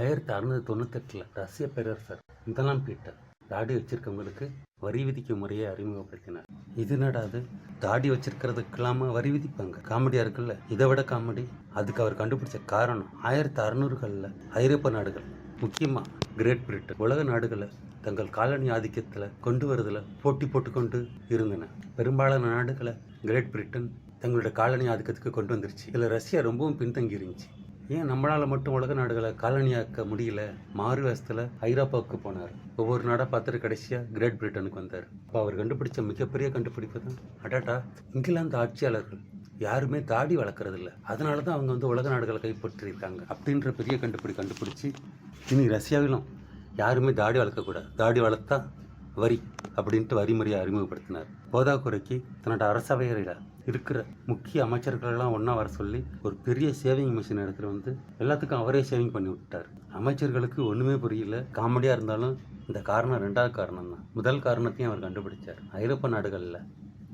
ஆயிரத்தி அறுநூத்தி தொண்ணூத்தெட்டில் ரஷ்ய பேரரசர் முதலாம் பீட்டர் தாடி வச்சிருக்கவங்களுக்கு வரி விதிக்கும் முறையை அறிமுகப்படுத்தினார். இது நடாது தாடி வச்சிருக்கிறதுக்கெல்லாம வரி விதிப்பாங்க. காமெடியா இருக்குல்ல? இதை விட காமெடி. அதுக்கு அவர் கண்டுபிடிச்ச காரணம் ஆயிரத்தி அறுநூறுகளில் ஐரோப்பா நாடுகள் முக்கியமா கிரேட் பிரிட்டன். உலக நாடுகளை தங்கள் காலனி ஆதிக்கத்தில் கொண்டு வரதுல போட்டி போட்டுக்கொண்டு இருந்தன. பெரும்பாலான நாடுகளை கிரேட் பிரிட்டன் தங்களோட காலனி ஆதிக்கத்துக்கு கொண்டு வந்துருச்சு. இதில் ரஷ்யா ரொம்பவும் பின்தங்கி இருந்துச்சு ஏன் நம்மளால் மட்டும் உலக நாடுகளை காலனியாக்க முடியல? மாறுவேஷத்தில் ஐரோப்பாவுக்கு போனார். ஒவ்வொரு நாடாக பார்த்துட்டு கடைசியாக கிரேட் பிரிட்டனுக்கு வந்தார். அப்போ அவர் கண்டுபிடிச்ச மிகப்பெரிய கண்டுபிடிப்பு தான். அடாட்டா இங்கிலாந்து ஆட்சியாளர்கள் யாருமே தாடி வளர்க்குறதில்ல. அதனால தான் அவங்க வந்து உலக நாடுகளை கைப்பற்றியிருக்காங்க அப்படின்ற பெரிய கண்டுபிடி கண்டுபிடிச்சி இனி ரஷ்யாவிலும் யாருமே தாடி வளர்க்கக்கூடாது. தாடி வளர்த்தா வரி அப்படின்ட்டு வரிமுறையை அறிமுகப்படுத்தினார். போதாக்குறைக்கு தன்னோட அரசவையில் இருக்கிற முக்கிய அமைச்சர்களெல்லாம் ஒன்றா வர சொல்லி ஒரு பெரிய சேவிங் மிஷின் எடுத்துகிட்டு வந்து எல்லாத்துக்கும் அவரே சேவிங் பண்ணி விட்டார் அமைச்சர்களுக்கு ஒன்றுமே புரியல. காமெடியாக இருந்தாலும் இந்த காரணம் ரெண்டாவது காரணம் தான். முதல் காரணத்தையும் அவர் கண்டுபிடிச்சார். ஐரோப்பா நாடுகளில்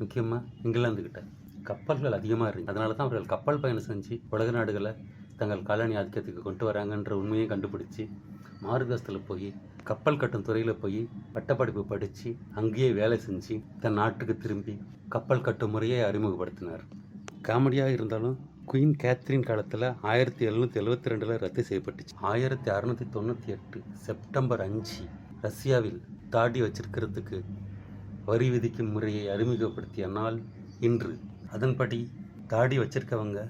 முக்கியமாக இங்கிலாந்துக்கிட்ட கப்பல்கள் அதிகமாக இருந்துச்சு. அதனால தான் அவர்கள் கப்பல் பயணம் செஞ்சு உலக நாடுகளை தங்கள் காலனி ஆதிக்கத்துக்கு கொண்டு வராங்கன்ற உண்மையை கண்டுபிடிச்சி மார்கஸ்தில் போய் கப்பல் கட்டும் துறையில் போய் பட்டப்படிப்பு படித்து அங்கேயே வேலை செஞ்சு தன் நாட்டுக்கு திரும்பி கப்பல் கட்டும் முறையை அறிமுகப்படுத்தினார். காமெடியாக இருந்தாலும் குயின் கேத்ரின் காலத்தில் ஆயிரத்தி எழுநூற்றி எழுபத்தி ரெண்டில் ரத்து செய்யப்பட்டுச்சு. ஆயிரத்தி அறுநூற்றி தொண்ணூற்றி எட்டு செப்டம்பர் அஞ்சு ரஷ்யாவில் தாடி வச்சிருக்கிறதுக்கு வரி விதிக்கும் முறையை அறிமுகப்படுத்திய நாள் இன்று. அதன்படி தாடி வச்சிருக்கவங்க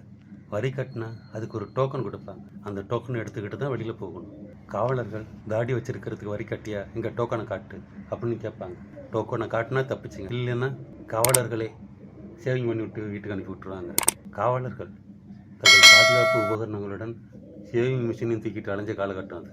வரி கட்டினா அதுக்கு ஒரு டோக்கன் கொடுப்பாங்க. அந்த டோக்கன் எடுத்துக்கிட்டு தான் வெளியில் போகணும். காவலர்கள் தாடி வச்சிருக்கிறதுக்கு வரி கட்டியா? இங்கே டோக்கனை காட்டு அப்படின்னு கேட்பாங்க. டோக்கனை காட்டினா தப்பிச்சிங்க. இல்லைன்னா காவலர்களே சேவிங் பண்ணி விட்டு வீட்டுக்கு அனுப்பி விட்டுருவாங்க. காவலர்கள் தங்கள் பாதுகாப்பு உபகரணங்களுடன் சேவிங் மிஷினையும் தூக்கிட்டு அலைஞ்ச காலகட்டம் அது.